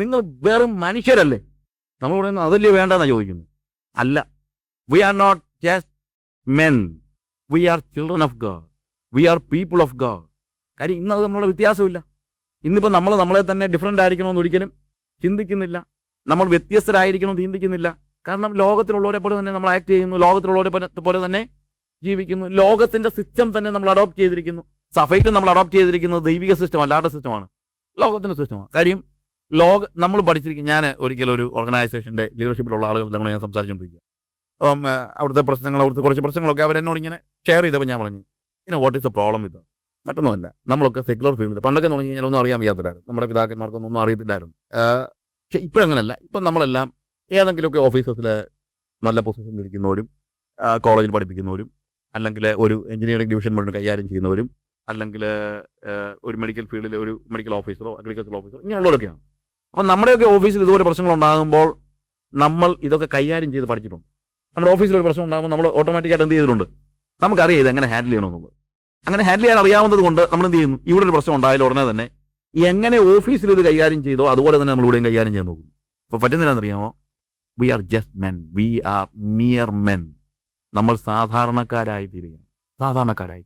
നിങ്ങൾ വെറും മനുഷ്യരല്ലേ? നമ്മൾ പറയുന്നത് അതല്ലേ വേണ്ടെന്നാണ് ചോദിക്കുന്നു അല്ല we are not just men we are children of God we are people of God കാര്യം ഇന്ന് അത് നമ്മളുടെ വ്യത്യാസമില്ല. ഇന്നിപ്പോൾ നമ്മൾ നമ്മളെ തന്നെ ഡിഫറെന്റ് ആയിരിക്കണമെന്ന് ഒരിക്കലും ചിന്തിക്കുന്നില്ല. നമ്മൾ വ്യത്യസ്തരായിരിക്കണമെന്ന് ചിന്തിക്കുന്നില്ല. കാരണം ലോകത്തിലുള്ളവരെ പോലെ തന്നെ നമ്മൾ ആക്ട് ചെയ്യുന്നു. ലോകത്തിലുള്ളവരെ പോലെ തന്നെ ജീവിക്കുന്നു. ലോകത്തിന്റെ സിസ്റ്റം തന്നെ നമ്മൾ അഡോപ്റ്റ് ചെയ്തിരിക്കുന്നു. സഫൈറ്റ് നമ്മൾ അഡോപ്റ്റ് ചെയ്തിരിക്കുന്നത് ദൈവിക സിസ്റ്റം അല്ലാത്ത സിസ്റ്റമാണ് ലോകത്തിന്റെ സിസ്റ്റമാണ് കാര്യം ലോക നമ്മൾ പഠിച്ചിരിക്കും ഞാൻ ഒരിക്കലും ഒരു ഓർഗനൈസേഷന്റെ ലീഡർഷിപ്പിലുള്ള ആളുകൾ നമ്മൾ ഞാൻ സംസാരിച്ചുകൊണ്ടിരിക്കുക അപ്പം അവിടുത്തെ പ്രശ്നങ്ങൾ അവിടുത്തെ കുറച്ച് പ്രശ്നങ്ങളൊക്കെ അവരെന്നോട് ഇങ്ങനെ ഷെയർ ചെയ്തപ്പോൾ ഞാൻ പറഞ്ഞു ഇങ്ങനെ വാട്ട് ഇസ് ദ പ്രോബ്ലം ഇത് മറ്റൊന്നുമല്ല നമ്മളൊക്കെ സെക്യുലർ ഫീൽഡ് പണ്ടൊക്കെ തുടങ്ങി കഴിഞ്ഞാൽ ഒന്നും അറിയാൻ വയ്യാത്തതായിരുന്നു നമ്മുടെ പിതാക്കന്മാർക്കൊന്നും ഒന്നും അറിയത്തില്ലായിരുന്നു. പക്ഷെ ഇപ്പോഴങ്ങനല്ല ഇപ്പം നമ്മളെല്ലാം ഏതെങ്കിലുമൊക്കെ ഓഫീസസിൽ നല്ല പൊസിഷനിൽ ഇരിക്കുന്നവരും കോളേജിൽ പഠിപ്പിക്കുന്നവരും അല്ലെങ്കിൽ ഒരു എഞ്ചിനീയറിംഗ് ഡിവിഷൻ മുഴുവൻ കൈകാര്യം ചെയ്യുന്നവരും അല്ലെങ്കിൽ ഒരു മെഡിക്കൽ ഫീൽഡിൽ ഒരു മെഡിക്കൽ ഓഫീസറോ അഗ്രികൾച്ചർ ഓഫീസറോ ഇങ്ങനെയുള്ളവരൊക്കെയാണ്. അപ്പം നമ്മുടെയൊക്കെ ഓഫീസിൽ ഇതുപോലെ പ്രശ്നങ്ങൾ ഉണ്ടാകുമ്പോൾ നമ്മൾ ഇതൊക്കെ കൈകാര്യം ചെയ്ത് പഠിച്ചിട്ടുണ്ട്. നമ്മുടെ ഓഫീസിൽ ഒരു പ്രശ്നം ഉണ്ടാകുമ്പോൾ നമ്മൾ ഓട്ടോമാറ്റിക്കായിട്ട് എന്ത് ചെയ്തിട്ടുണ്ട്? നമുക്കറിയാം ഇത് എങ്ങനെ ഹാൻഡിൽ ചെയ്യണമെന്നുള്ളത്. അങ്ങനെ ഹാൻഡിൽ ചെയ്യാൻ അറിയാവുന്നത് കൊണ്ട് നമ്മൾ എന്ത് ചെയ്യുന്നു? ഇവിടെ ഒരു പ്രശ്നം ഉണ്ടായാലും ഉടനെ തന്നെ എങ്ങനെ ഓഫീസിൽ ഇത് കൈകാര്യം ചെയ്തോ അതുപോലെ തന്നെ നമ്മൾ ഇവിടെയും കൈകാര്യം ചെയ്യാൻ നോക്കും അപ്പോൾ പറ്റുന്നില്ലെന്നറിയാമോ we are just men we are mere men നമ്മൾ സാധാരണക്കാരായി തീരുകയാണ് സാധാരണക്കാരായി.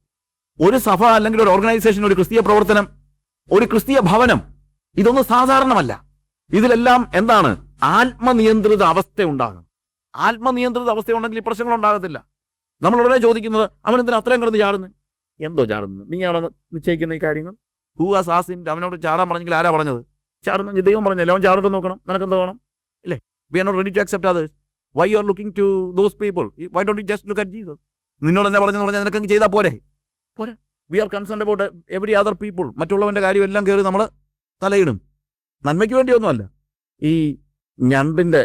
ഒരു സഭ അല്ലെങ്കിൽ ഒരു ഓർഗനൈസേഷൻ ഒരു ക്രിസ്തീയ പ്രവർത്തനം ഒരു ക്രിസ്തീയ ഭവനം ഇതൊന്നും സാധാരണമല്ല. ഇതിലെല്ലാം എന്താണ്? ആത്മനിയന്ത്രിത അവസ്ഥ ഉണ്ടാകണം. ആത്മനിയന്ത്രിത അവസ്ഥ ഉണ്ടെങ്കിൽ ഈ പ്രശ്നങ്ങൾ ഉണ്ടാകത്തില്ല. നമ്മൾ ഉടനെ ചോദിക്കുന്നത് അവൻ എന്തിനാ അത്രയും കിടന്ന് ചാടുന്നത്? എന്തോ ചാടുന്നത്? നീയാണോ നിശ്ചയിക്കുന്ന ഈ കാര്യങ്ങൾ? Who has assign? അവനോട് ചാടാൻ പറഞ്ഞെങ്കിൽ ആരാ പറഞ്ഞത്? ചാടുന്ന ദൈവം പറഞ്ഞല്ലേ? അവൻ ചാടുന്നത് നോക്കണം. നിനക്ക് എന്താ വേണം? ഇല്ലേ? We are not ready to accept others. Why you are looking to those people? Why don't you just look at Jesus? നിന്നോട് എന്നെ പറഞ്ഞെന്ന് പറഞ്ഞാൽ നിനക്ക് ചെയ്താൽ പോരെ. പോരെ. We are concern about every other people. മറ്റുള്ളവന്റെ കാര്യം എല്ലാം കയറി നമ്മൾ തലയിടും. നന്മയ്ക്ക് വേണ്ടിയൊന്നുമല്ല. ഈ ഞണ്ടിന്റെ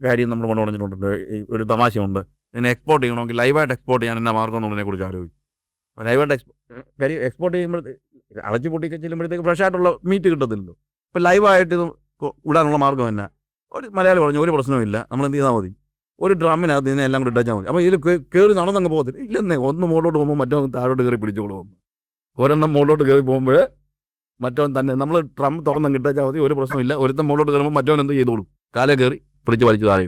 കാര്യം നമ്മൾ കൊണ്ട് പറഞ്ഞിട്ടുണ്ട്. ഒരു തമാശയുണ്ട്. ഇതിനെ എക്സ്പോർട്ട് ചെയ്യണമെങ്കിൽ ലൈവായിട്ട് എക്സ്പോർട്ട് ചെയ്യാൻ എന്നാ മാർഗം എന്നുള്ളതിനെ കുറിച്ച് ആലോചിച്ചു. ലൈവായിട്ട് എക്സ്പോർട്ട് കാര്യം എക്സ്പോർട്ട് ചെയ്യുമ്പോൾ അടച്ചു പൊട്ടി ചെല്ലുമ്പോഴത്തേക്ക് ഫ്രഷ് ആയിട്ടുള്ള മീറ്റ് കിട്ടത്തില്ലല്ലോ. ഇപ്പം ലൈവായിട്ട് ഇത് ഇടാനുള്ള മാർഗം തന്നെ ഒരു മലയാളി പറഞ്ഞു ഒരു പ്രശ്നവുമില്ല നമ്മൾ എന്ത് ചെയ്താൽ മതി. ഒരു ഡ്രമ്മിനകത്ത് ഇതിനെ എല്ലാം കൂടി ഇട്ടാൽ മതി. അപ്പോൾ ഇതിൽ കയറി നടന്നങ്ങ് പോകത്തില്ല. ഇല്ലെന്നേ ഒന്ന് മുകളിലോട്ട് പോകുമ്പോൾ മറ്റോ താഴോട്ട് കയറി പിടിച്ചോളൂ. ഒരെണ്ണം മുകളിലോട്ട് കയറി പോകുമ്പോൾ മറ്റവൻ തന്നെ. നമ്മൾ ട്രംപ് തുറന്നങ്ങ് ഇട്ടാൽ മതി ഒരു പ്രശ്നമില്ല ഒരുത്തൻ മുകളിലോട്ട് കയറുമ്പോൾ മറ്റവൻ എന്ത് ചെയ്തോളൂ? കാലേ കയറി പിടിച്ച് വലിച്ചു താഴെ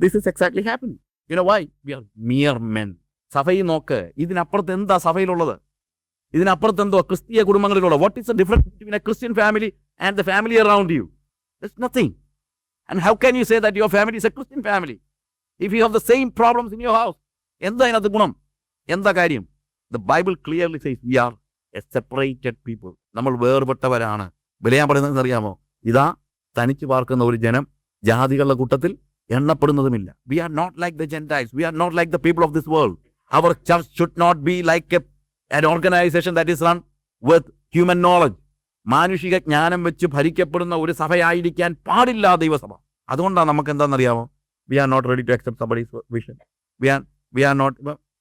this is exactly happy you know why we are mere men സഭയിൽ നോക്ക് ഇതിനപ്പുറത്ത് എന്താ സഭയിലുള്ളത്? ഇതിനപ്പുറത്ത് എന്തോ ക്രിസ്തീയ കുടുംബങ്ങളിലുള്ള? What is the difference between a Christian family and the family around you it's nothing and how can you say that your family is a Christian family if you have the same problems in your house എന്താ അതിനകത്ത് ഗുണം? എന്താ കാര്യം? The Bible clearly says we are a separated people നമ്മൾ വേർപെട്ടവരാണ്. വിലയാൻ പറയുന്നത് അറിയാമോ ഇതാ തനിച്ച് പാർക്കുന്ന ഒരു ജനം ജാതികളുടെ കൂട്ടത്തിൽ എണ്ണപ്പെടുന്നതുമില്ല. We are not like the gentiles we are not like the people of this world our church should not be like a an organisation that is run with human knowledge മാനുഷിക ജ്ഞാനം വെച്ച് ഭരിക്കപ്പെടുന്ന ഒരു സഭയായിരിക്കാൻ പാടില്ല ദൈവസഭ. അതുകൊണ്ടാണ് നമുക്ക് എന്താണെന്നറിയാമോ? We are not ready to accept somebody's vision we are we are not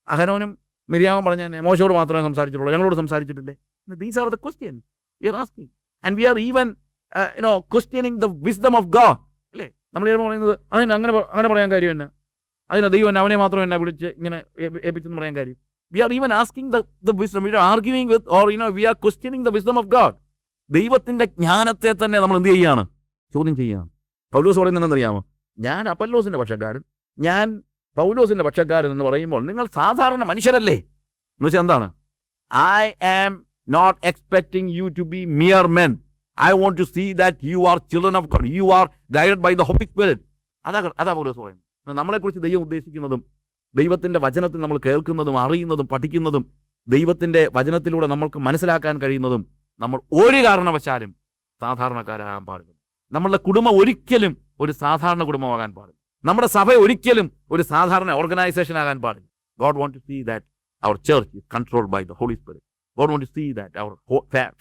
അഹനോനും മിരിയാവും പറഞ്ഞ നെമോശയോട് മാത്രമേ സംസാരിച്ചിട്ടുള്ളൂ. ഞങ്ങളോട് സംസാരിച്ചിട്ടില്ലേ? These are the question we are asking and we are even you know questioning the wisdom of God അല്ലേ? നമ്മൾ ചിലപ്പോൾ പറയുന്നത് അതിന് അങ്ങനെ അങ്ങനെ പറയാൻ കാര്യം എന്നാ? അതിന് ദൈവം അവനെ മാത്രം എന്നെ വിളിച്ച് ഇങ്ങനെ ഏൽപ്പിച്ചെന്ന് പറയാൻ കാര്യം. We are even asking the wisdom we are arguing with or you know we are questioning the wisdom of God ദൈവത്തിന്റെ ജ്ഞാനത്തെ തന്നെ നമ്മൾ എന്ത് ചെയ്യുകയാണ് ചോദ്യം ചെയ്യുകയാണ് പൗലോസ് പറയുന്നത് അറിയാമോ ഞാൻ അപ്പല്ലോസിന്റെ പക്ഷക്കാരൻ. ഞാൻ പൗലോസിന്റെ പക്ഷക്കാരൻ എന്ന് പറയുമ്പോൾ നിങ്ങൾ സാധാരണ മനുഷ്യരല്ലേ? എന്ന് വെച്ചാൽ എന്താണ്? I am not expecting you to be mere men I want to see that you are children of God you are guided by the Holy Spirit അതാ അതാ പൗലോസ് പറയുന്നത്. നമ്മളെക്കുറിച്ച് ദൈവം ഉദ്ദേശിക്കുന്നതും ദൈവത്തിന്റെ വചനത്തിൽ നമ്മൾ കേൾക്കുന്നതും അറിയുന്നതും പഠിക്കുന്നതും ദൈവത്തിന്റെ വചനത്തിലൂടെ നമ്മൾക്ക് മനസ്സിലാക്കാൻ കഴിയുന്നതും നമ്മൾ ഒരു കാരണവശാലും സാധാരണക്കാരാകാൻ പാടില്ല. നമ്മളുടെ കുടുംബം ഒരിക്കലും ഒരു സാധാരണ കുടുംബമാകാൻ പാടില്ല. നമ്മുടെ സഭ ഒരിക്കലും ഒരു സാധാരണ ഓർഗനൈസേഷൻ ആകാൻ പാടില്ല. God want to see that our church is controlled by the Holy Spirit God want to see that our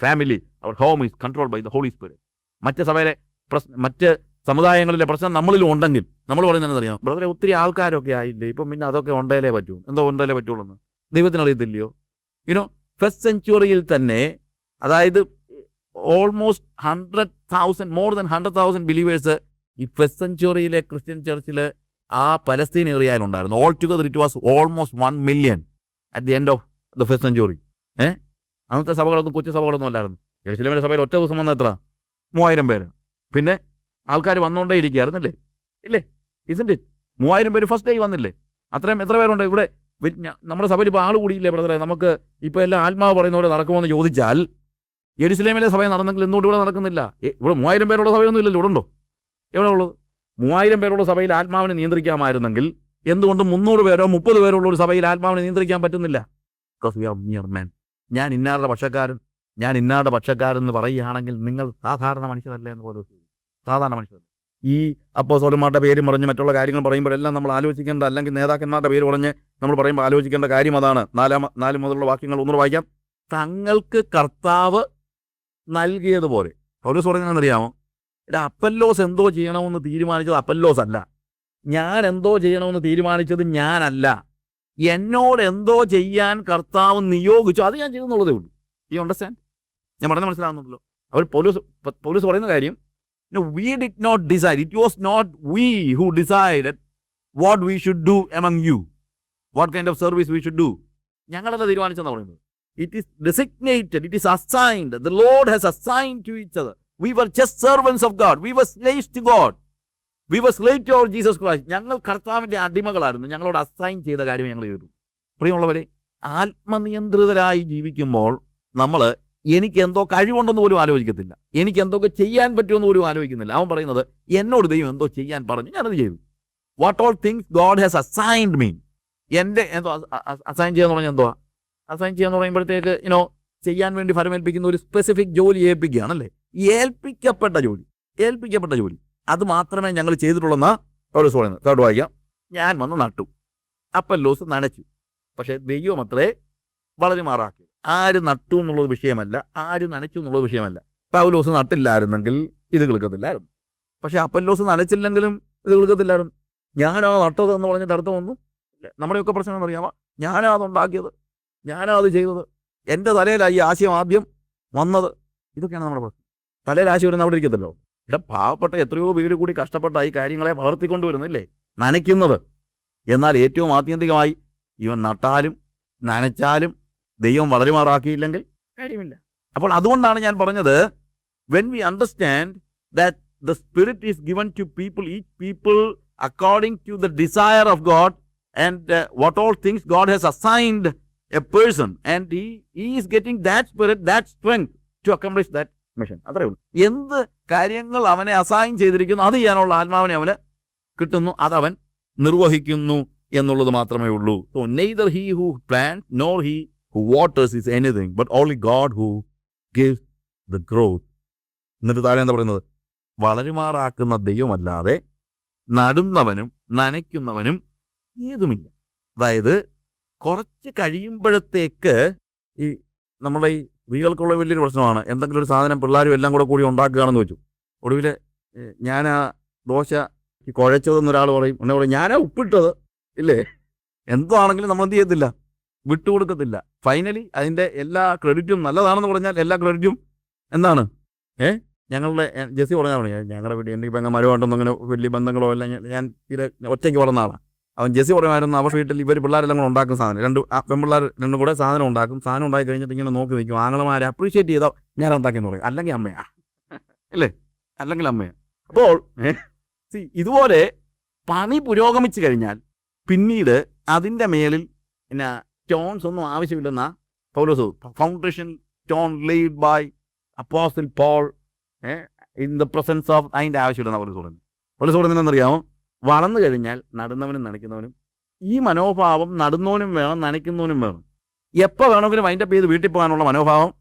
family our home is controlled by the Holy Spirit മറ്റ് സഭയിലെ പ്രശ്നം മറ്റ് സമുദായങ്ങളിലെ പ്രശ്നം നമ്മളിലും ഉണ്ടെങ്കിൽ നമ്മൾ പറയുന്നത് അറിയാം ബ്രദറെ ഒത്തിരി ആൾക്കാരൊക്കെ ആയില്ലേ? ഇപ്പം പിന്നെ അതൊക്കെ ഉണ്ടേലേ പറ്റൂ. എന്തോ ഉണ്ടേലേ പറ്റുള്ളൂ എന്ന് ദൈവത്തിന് അറിയത്തില്ലയോ യുനോ ഫസ്റ്റ് സെഞ്ചുറിയിൽ തന്നെ അതായത് almost hundred thousand more than hundred thousand believers ഈ ഫസ്റ്റ് സെഞ്ചുറിയിലെ ക്രിസ്ത്യൻ ചർച്ചിൽ ആ Palestine ഏറിയയിലുണ്ടായിരുന്നു all together it was almost one million at the end of the first century ഏഹ് അന്നത്തെ സഭകളൊന്നും കൊച്ചു സഭകളൊന്നും അല്ലായിരുന്നു. ജെറുസലേമിലെ സഭയിൽ ഒറ്റ ദിവസം വന്ന എത്ര? മൂവായിരം പേര്. പിന്നെ ആൾക്കാർ വന്നുകൊണ്ടേ ഇരിക്കുകയായിരുന്നല്ലേ ഇല്ലേ? ഇസിന്റെ മൂവായിരം പേര് ഫസ്റ്റ് ഡേ വന്നില്ലേ? അത്രയും എത്ര പേരുണ്ട്? ഇവിടെ നമ്മുടെ സഭയിൽ ഇപ്പോൾ ആൾ കൂടിയില്ലേ ബ്രദറെ നമുക്ക് ഇപ്പോൾ എല്ലാം ആത്മാവ് പറയുന്ന പോലെ നടക്കുമെന്ന് ചോദിച്ചാൽ ജെറുസലേമിലെ സഭ നടന്നെങ്കിൽ എന്തുകൊണ്ട് ഇവിടെ നടക്കുന്നില്ല. ഇവിടെ മൂവായിരം പേരുള്ള സഭയൊന്നും ഇല്ലല്ലോ ഇവിടെ ഉണ്ടോ? എവിടെ ഉള്ളത് മൂവായിരം പേരുള്ള സഭയിൽ ആത്മാവിനെ നിയന്ത്രിക്കാമായിരുന്നെങ്കിൽ എന്തുകൊണ്ട് മുന്നൂറ് പേരോ മുപ്പത് പേരോ ഉള്ള ഒരു സഭയിൽ ആത്മാവിനെ നിയന്ത്രിക്കാൻ പറ്റുന്നില്ല? Because we are mere man ഞാൻ ഇന്നാരുടെ പക്ഷക്കാരൻ? ഞാൻ ഇന്നാരുടെ പക്ഷക്കാരൻ എന്ന് പറയുകയാണെങ്കിൽ നിങ്ങൾ സാധാരണ മനുഷ്യരല്ലേ എന്ന് പോലും സാധാരണ മനുഷ്യർ ഈ അപ്പോസോലന്മാരുടെ പേര് പറഞ്ഞ് മറ്റുള്ള കാര്യങ്ങൾ പറയുമ്പോഴെല്ലാം നമ്മൾ ആലോചിക്കേണ്ട അല്ലെങ്കിൽ നേതാക്കന്മാരുടെ പേര് പറഞ്ഞ് നമ്മൾ പറയുമ്പോൾ ആലോചിക്കേണ്ട കാര്യം അതാണ്. നാലാം നാല് മുതലുള്ള വാക്യങ്ങൾ ഒന്നുകൂടെ വായിക്കാം. തങ്ങൾക്ക് കർത്താവ് നൽകിയതുപോലെ. പൗലോസ് പറയുന്നതെന്നറിയാമോ എടാ അപ്പല്ലോസ് എന്തോ ചെയ്യണമെന്ന് തീരുമാനിച്ചത് അപ്പല്ലോസ് അല്ല. ഞാൻ എന്തോ ചെയ്യണമെന്ന് തീരുമാനിച്ചത് ഞാനല്ല. എന്നോട് എന്തോ ചെയ്യാൻ കർത്താവ് നിയോഗിച്ചു. അത് ഞാൻ ചെയ്തെന്നുള്ളതേ ഉള്ളൂ. ഈ അണ്ടർസ്റ്റാൻഡ് ഞാൻ പറഞ്ഞ മനസ്സിലാവുന്നുണ്ടല്ലോ. അവർ പോലീസ് പോലീസ് പറയുന്ന കാര്യം we did not decide it was not we who decide what we should do among you what kind of service we should do ഞങ്ങളല്ല തീരുമാനിച്ചെന്നാണ് പറയുന്നത്? It is designated it is assigned the Lord has assigned to each other we were just servants of God we were slaves to God we were slaves to our Jesus Christ ഞങ്ങൾ കർത്താവിന്റെ അടിമകളായിരുന്നു. ഞങ്ങളോട് assign ചെയ്ത കാര്യം ഞങ്ങൾ ചെയ്തു. പ്രിയമുള്ളവരെ ആത്മനിയന്ത്രിതരായി ജീവിക്കുമ്പോൾ നമ്മൾ എനിക്ക് എന്തോ കഴിവുണ്ടെന്ന് പോലും ആലോചിക്കത്തില്ല. എനിക്ക് എന്തൊക്കെ ചെയ്യാൻ പറ്റുമെന്ന് പോലും ആലോചിക്കുന്നില്ല. അവൻ പറയുന്നത് എന്നോട് ദൈവം എന്തോ ചെയ്യാൻ പറഞ്ഞു. ഞാനത് ചെയ്തു. What all things God has assigned me എന്റെ എന്തോ അസൈൻ ചെയ്യാന്ന് പറഞ്ഞാൽ എന്തോ അസൈൻ ചെയ്യാന്ന് പറയുമ്പോഴത്തേക്ക് ഇനോ ചെയ്യാൻ വേണ്ടി ഫലമേൽപ്പിക്കുന്ന ഒരു സ്പെസിഫിക് ജോലി ഏൽപ്പിക്കുകയാണല്ലേ? ഏൽപ്പിക്കപ്പെട്ട ജോലി. ഏൽപ്പിക്കപ്പെട്ട ജോലി. അത് മാത്രമേ ഞങ്ങൾ ചെയ്തിട്ടുള്ളെന്നാ പൗലോസ് പറയുന്നത്. തേർഡ് വായിക്കാം. ഞാൻ വന്ന് നട്ടു. അപ്പല്ലോസ് നനച്ചു. പക്ഷേ ദൈവം അത്രേ വളരെ മാറാക്കി. ആര് നട്ടു എന്നുള്ളത് വിഷയമല്ല. ആര് നനച്ചു എന്നുള്ളത് വിഷയമല്ല. പൗലോസ് നട്ടില്ലായിരുന്നെങ്കിൽ ഇത് കിളുക്കത്തില്ലായിരുന്നു പക്ഷെ അപ്പല്ലോസ് നനച്ചില്ലെങ്കിലും ഇത് കിളുക്കത്തില്ലായിരുന്നു ഞാനാ നട്ടത് എന്ന് പറഞ്ഞിട്ട് അടുത്ത് വന്നു. നമ്മുടെയൊക്കെ പ്രശ്നം അറിയാമോ ഞാനാ അതുണ്ടാക്കിയത്. ഞാനാ അത് ചെയ്തത്. എന്റെ തലയിലായി ആശയം ആദ്യം വന്നത്. ഇതൊക്കെയാണ് നമ്മുടെ പ്രശ്നം. തലയിൽ രാശി വരുന്ന അവിടെ ഇരിക്കത്തല്ലോ. ഇവിടെ പാവപ്പെട്ട എത്രയോ വീട് കൂടി കഷ്ടപ്പെട്ട ഈ കാര്യങ്ങളെ വളർത്തിക്കൊണ്ടുവരുന്നില്ലേ? നനയ്ക്കുന്നത്. എന്നാൽ ഏറ്റവും ആത്യന്തികമായി ഇവൻ നട്ടാലും നനച്ചാലും ദൈവം വളരുമാറാക്കിയില്ലെങ്കിൽ? കാര്യമില്ല അപ്പോൾ അതുകൊണ്ടാണ് ഞാൻ പറഞ്ഞത് when we understand that the spirit is given to people each people according to the desire of God and what all things God has assigned a person and he is getting that spirit that strength to accomplish that mission അത്രേ ഉള്ളൂ. എന്ത് കാര്യങ്ങൾ അവനെ assign ചെയ്തിരിക്കുന്നു അത് ചെയ്യാനുള്ള ആത്മാവിനെ അവന് കിട്ടുന്നു അതവൻ നിർവഹിക്കുന്നു എന്നുള്ളത് മാത്രമേ ഉള്ളൂ. So neither he who plan nor he who waters is anything but only God who give the growth എന്നിട്ട് താഴെ എന്താ പറയുന്നത്? വളരുമാറാക്കുന്ന ദൈവമല്ലാതെ നടുന്നവനും നനയ്ക്കുന്നവനും ഏതുമില്ല. അതായത് കുറച്ച് കഴിയുമ്പോഴത്തേക്ക് ഈ നമ്മളെ ഈ സ്ത്രീകൾക്കുള്ള വലിയൊരു പ്രശ്നമാണ്. എന്തെങ്കിലും ഒരു സാധനം പിള്ളേരും എല്ലാം കൂടെ കൂടി ഉണ്ടാക്കുകയാണെന്ന് വെച്ചു ഒടുവിൽ ഞാൻ ആ ദോശ ഈ കുഴച്ചതെന്ന് ഒരാൾ പറയും. എന്നെ പറയും ഞാനാ ഉപ്പിട്ടത്? ഇല്ലേ? എന്താണെങ്കിലും നമ്മൾ എന്ത് ചെയ്യത്തില്ല. വിട്ടുകൊടുക്കത്തില്ല. ഫൈനലി അതിന്റെ എല്ലാ ക്രെഡിറ്റും നല്ലതാണെന്ന് പറഞ്ഞാൽ എല്ലാ ക്രെഡിറ്റും എന്താണ്? ഏ ഞങ്ങളുടെ ജെസ്സി പറഞ്ഞാൽ ഞങ്ങളുടെ വീട്ടിൽ എനിക്ക് പെങ്ങന്മാരുമായിട്ടൊന്നും അങ്ങനെ വലിയ ബന്ധങ്ങളോ അല്ല ഞാൻ- ഞാൻ ഇത് ഒറ്റയ്ക്ക് വളർന്ന ആളാണ് അവൻ ജെസ്സി പറയുമായിരുന്നു അവർ വീട്ടിൽ ഇവർ പിള്ളേരെല്ലാം കൂടെ ഉണ്ടാക്കും സാധനം. രണ്ട് പെൺപിള്ളേർ രണ്ടും കൂടെ സാധനം ഉണ്ടാക്കും. സാധനം ഉണ്ടാക്കി കഴിഞ്ഞിട്ട് ഇങ്ങനെ നോക്കി നിൽക്കും. ആങ്ങളമാരെ അപ്രീഷിയേറ്റ് ചെയ്താൽ ഞാൻ ഉണ്ടാക്കിയെന്ന് പറയും. അല്ലെങ്കിൽ അമ്മയാ. അല്ലേ? അല്ലെങ്കിൽ അമ്മയാ. അപ്പോൾ സി ഇതുപോലെ പണി പുരോഗമിച്ചു കഴിഞ്ഞാൽ പിന്നീട് അതിന്റെ മേലിൽ പിന്നെ ടോൺസ് ഒന്നും ആവശ്യമില്ലെന്ന Paulose foundation stone lead by apostle Paul in the presence of അതിന്റെ ആവശ്യമില്ലെന്ന പൗലോസ് പറഞ്ഞു പൗലോസ് പറയുന്നത് എന്നറിയാമോ വളർന്നു കഴിഞ്ഞാൽ നടുന്നവനും നനയ്ക്കുന്നവനും ഈ മനോഭാവം നടുന്നവനും വേണം നനയ്ക്കുന്നവനും വേണം. എപ്പോൾ വേണമെങ്കിലും അതിന്റെ പേര് വീട്ടിൽ പോകാനുള്ള മനോഭാവം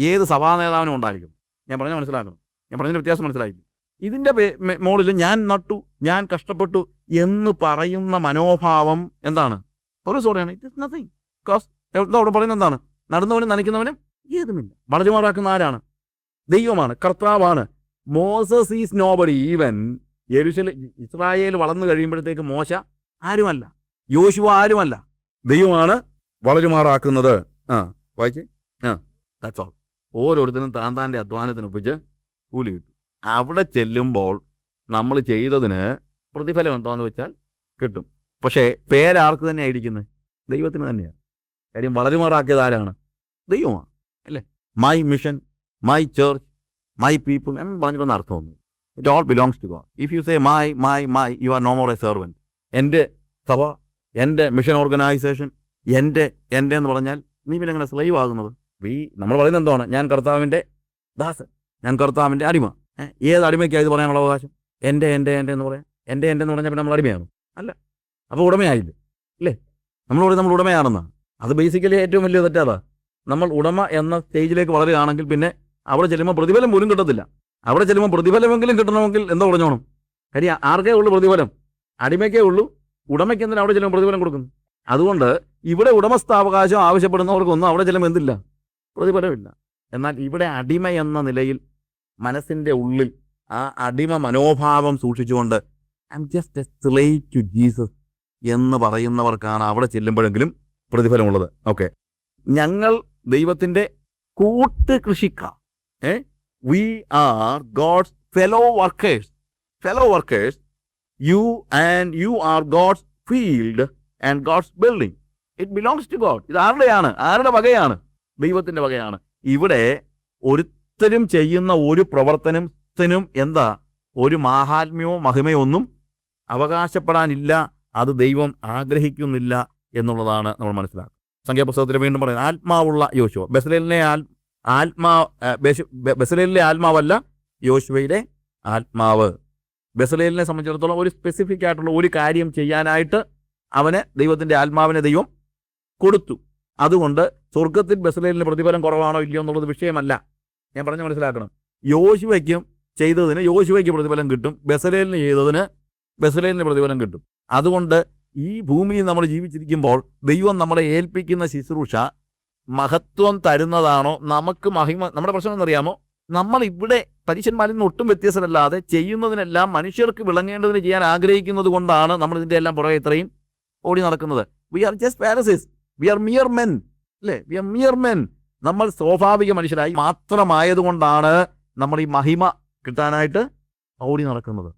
ഏത് സഭാ നേതാവിനും ഉണ്ടായിരിക്കും. ഞാൻ പറഞ്ഞ മനസ്സിലാക്കണം ഞാൻ പറഞ്ഞതിന്റെ വ്യത്യാസം മനസ്സിലായിരിക്കും ഇതിന്റെ മോളിൽ ഞാൻ നട്ടു ഞാൻ കഷ്ടപ്പെട്ടു എന്ന് പറയുന്ന മനോഭാവം എന്താണ്? ഒരു സോറിയാണ് ഇറ്റ് ഇസ് നത്തിങ് ബിക്കോസ് അവിടെ പറയുന്നത് എന്താണ്? നടന്നവനും നനയ്ക്കുന്നവനും ഏതുമില്ല. വളരുമാറാക്കുന്ന ആരാണ്? ദൈവമാണ് കർത്താവാണ്. മോസസ് ഈസ് നോബഡി ഈവൻ യെരുശല ഇസ്രായേൽ വളർന്നു കഴിയുമ്പോഴത്തേക്ക് മോശ ആരുമല്ല യോശുവ ആരുമല്ല. ദൈവമാണ് വളരുമാറാക്കുന്നത്. ആ വായിച്ചേ? ആ ദാറ്റ്സ് ഓൾ ഓരോരുത്തരും താൻ താന്റെ അധ്വാനത്തിന് ഒപ്പിച്ച് കൂലി കിട്ടും. അവിടെ ചെല്ലുമ്പോൾ നമ്മൾ ചെയ്തതിന് പ്രതിഫലം എന്താണെന്ന് വെച്ചാൽ കിട്ടും. പക്ഷേ പേരാർക്ക് തന്നെ ആയിരിക്കുന്നത് ദൈവത്തിന് തന്നെയാണ് കാര്യം വളരുമാറാക്കിയത് ആരാണ്? ദൈവമാണ് അല്ലേ? My mission my church my people എന്ന് പറഞ്ഞിട്ടൊന്നും അർത്ഥമൊന്നും it all belongs to God if you say my my my you are no more a servant എന്റെ സഭ എന്റെ മിഷൻ ഓർഗനൈസേഷൻ എന്റെ എന്റെ എന്ന് പറഞ്ഞാൽ നീ പിന്നെ എങ്ങനെ സ്ലൈവ് ആകുന്നത്? ഈ നമ്മൾ പറയുന്നത് എന്താണ് ഞാൻ കർത്താവിന്റെ ദാസൻ. ഞാൻ കർത്താവിന്റെ അടിമ. ഏത് അടിമയ്ക്കാണ് ഇത് പറയാനുള്ള അവകാശം? എന്റെ എന്റെ എന്റെ എന്ന് പറയാം. എന്റെ എന്റെ എന്ന് പറഞ്ഞാൽ പിന്നെ നമ്മൾ അടിമയാണ്? അല്ല. അപ്പോൾ ഉടമയായില്ലേ? അല്ലേ നമ്മൾ പറയും നമ്മൾ ഉടമയാണെന്നാണ് അത് ബേസിക്കലി ഏറ്റവും വലിയ തെറ്റാതാ നമ്മൾ ഉടമ എന്ന സ്റ്റേജിലേക്ക് വളരുകയാണെങ്കിൽ പിന്നെ അവിടെ ചെല്ലുമ്പോൾ പ്രതിഫലം പോലും കിട്ടത്തില്ല. അവിടെ ചെല്ലുമ്പോൾ പ്രതിഫലമെങ്കിലും കിട്ടണമെങ്കിൽ എന്തോ പറഞ്ഞോണം കാര്യം ആർക്കേ ഉള്ളൂ പ്രതിഫലം? അടിമയ്ക്കേ ഉള്ളൂ? ഉടമയ്ക്ക് എന്തിനാ അവിടെ ചെല്ലുമ്പോൾ പ്രതിഫലം കൊടുക്കുന്നു അതുകൊണ്ട് ഇവിടെ ഉടമസ്ഥാവകാശം ആവശ്യപ്പെടുന്നവർക്കൊന്നും അവിടെ ചെല്ലുമ്പോൾ എന്തില്ല? പ്രതിഫലമില്ല. എന്നാൽ ഇവിടെ അടിമ എന്ന നിലയിൽ മനസ്സിന്റെ ഉള്ളിൽ ആ അടിമ മനോഭാവം സൂക്ഷിച്ചുകൊണ്ട് I am just a slave to Jesus എന്ന് പറയുന്നവർക്കാണ് അവിടെ ചെല്ലുമ്പോഴെങ്കിലും പ്രതിഫലമുള്ളത്. ഓക്കെ. ഞങ്ങൾ ദൈവത്തിന്റെ കൂട്ട് കൃഷിക്കാർ ഏ? We are God's fellow workers fellow workers you and you are God's field and God's building it belongs to God ഇത് ആരുടെയാണ്? ആരുടെ വകയാണ്? ദൈവത്തിന്റെ വകയാണ്. ഇവിടെ ഒരുത്തരും ചെയ്യുന്ന ഒരു പ്രവർത്തനത്തിനും എന്താ? ഒരു മാഹാത്മ്യമോ മഹിമയോ ഒന്നും അവകാശപ്പെടാനില്ല. അത് ദൈവം ആഗ്രഹിക്കുന്നില്ല എന്നുള്ളതാണ് നമ്മൾ മനസ്സിലാക്കുക സംഖ്യാപുസ്തകത്തിൽ വീണ്ടും പറയുന്നത് ആത്മാവുള്ള യോശുവ. ബസലേലിനെ ആൽ ആത്മാ ബസലേലിലെ ആത്മാവല്ല യോശുവയുടെ ആത്മാവ്. ബസലേലിനെ സംബന്ധിച്ചിടത്തോളം ഒരു സ്പെസിഫിക് ആയിട്ടുള്ള ഒരു കാര്യം ചെയ്യാനായിട്ട് അവന് ദൈവത്തിന്റെ ആത്മാവിനെ ദൈവം കൊടുത്തു. അതുകൊണ്ട് സ്വർഗത്തിൽ ബസലേലിന് പ്രതിഫലം കുറവാണോ ഇല്ലയോ എന്നുള്ളത് വിഷയമല്ല. ഞാൻ പറഞ്ഞ് മനസ്സിലാക്കണം. യോശുവയ്ക്കും ചെയ്തതിന് യോശുവയ്ക്ക് പ്രതിഫലം കിട്ടും ബസലേലിന് ചെയ്തതിന് ബസലേലിന് പ്രതിഫലം കിട്ടും. അതുകൊണ്ട് ഈ ഭൂമിയിൽ നമ്മൾ ജീവിച്ചിരിക്കുമ്പോൾ ദൈവം നമ്മളെ ഏൽപ്പിക്കുന്ന ശുശ്രൂഷ മഹത്വം തരുന്നതാണോ? നമുക്ക് മഹിമ നമ്മുടെ പ്രശ്നം എന്നറിയാമോ നമ്മൾ ഇവിടെ പരീക്ഷന്മാരിൽ നിന്ന് ഒട്ടും വ്യത്യസ്തമല്ലാതെ ചെയ്യുന്നതിനെല്ലാം മനുഷ്യർക്ക് വിളങ്ങേണ്ടതിന് ചെയ്യാൻ ആഗ്രഹിക്കുന്നത് കൊണ്ടാണ് നമ്മൾ ഇതിന്റെ എല്ലാം പുറകെ ഇത്രയും ഓടി നടക്കുന്നത്. We are just Pharisees we are mere men അല്ലേ? വി ആർ മിയർ മെൻ നമ്മൾ സ്വാഭാവിക മനുഷ്യരായി മാത്രമായതുകൊണ്ടാണ് നമ്മൾ ഈ മഹിമ കിട്ടാനായിട്ട് ഓടി നടക്കുന്നത്.